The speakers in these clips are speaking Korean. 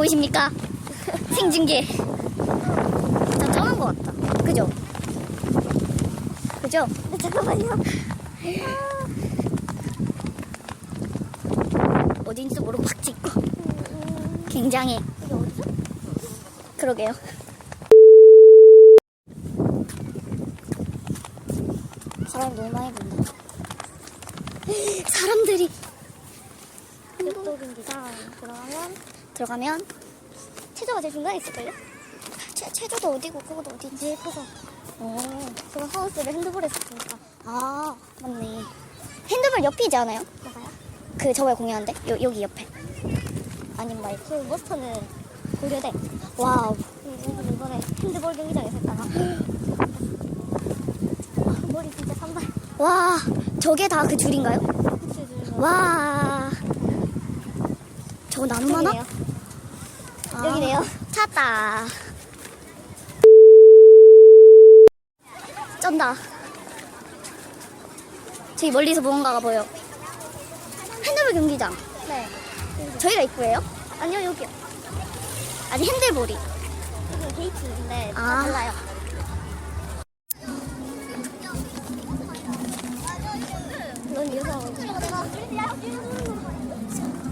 자, 보이십니까? 생중계. 자, 쩌는 것 같다. 그죠? 그죠? 네, 잠깐만요. 어딘지도 모르고 막 찍고. 굉장히. 이게 어디죠? 그러게요. 바람이 너무 많이 분다. 사람들이. 경기장 들어가면 들어가면 체조가 제일 중간에 있을걸요? 체, 체조도 어디고 그것도 어딘지 커서. 오 제가 하우스를 핸드볼에서 보니까. 아 맞네. 핸드볼 옆이지 않아요? 뭐가요? 그 저번에 공연한데? 요, 여기 옆에. 아님 말고 그 모스터는 고려대. 와우. 이번 이번에 핸드볼 경기장에서 했다가. 아, 머리 진짜 산발. 와 저게 다 그 줄인가요? 와 와. 저거 나눔 하나? 여기네요. 아, 여기네요. 찾았다. 쩐다. 저기 멀리서 무언가가 보여. 핸드볼 경기장. 네. 저희가 입구예요? 아니요 여기요. 아니 핸들볼이. 여기 게이트인데 다 아. 달라요. 넌 이어서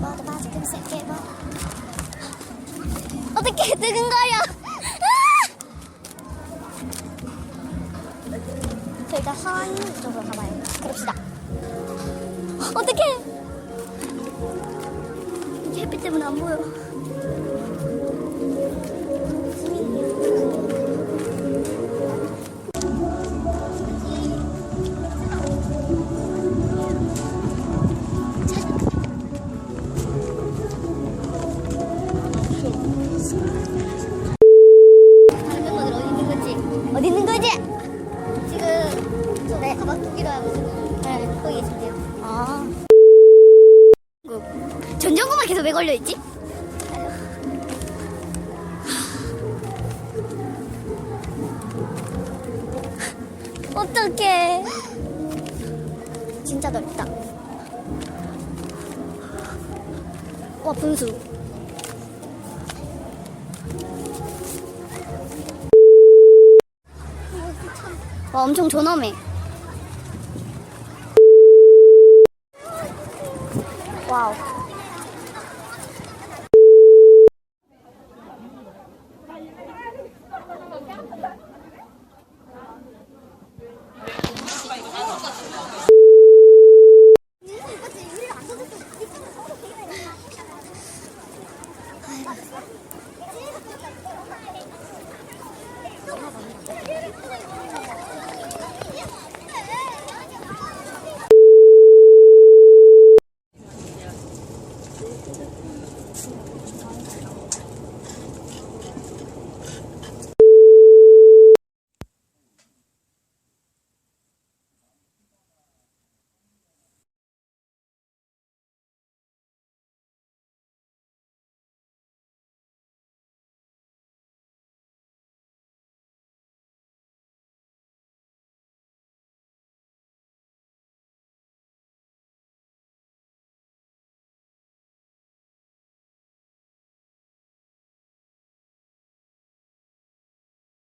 맞아 맞아. 금색게 봐 어떻게 뜨는 거야 저 일단 한 쪽으로 가봐요. 그럽시다. 어떡해! 이게 햇빛 때문에 안 보여 왜 걸려있지? 어떡해. 진짜 넓다. 와 분수. 와 엄청 존엄해. 와우 Thank you.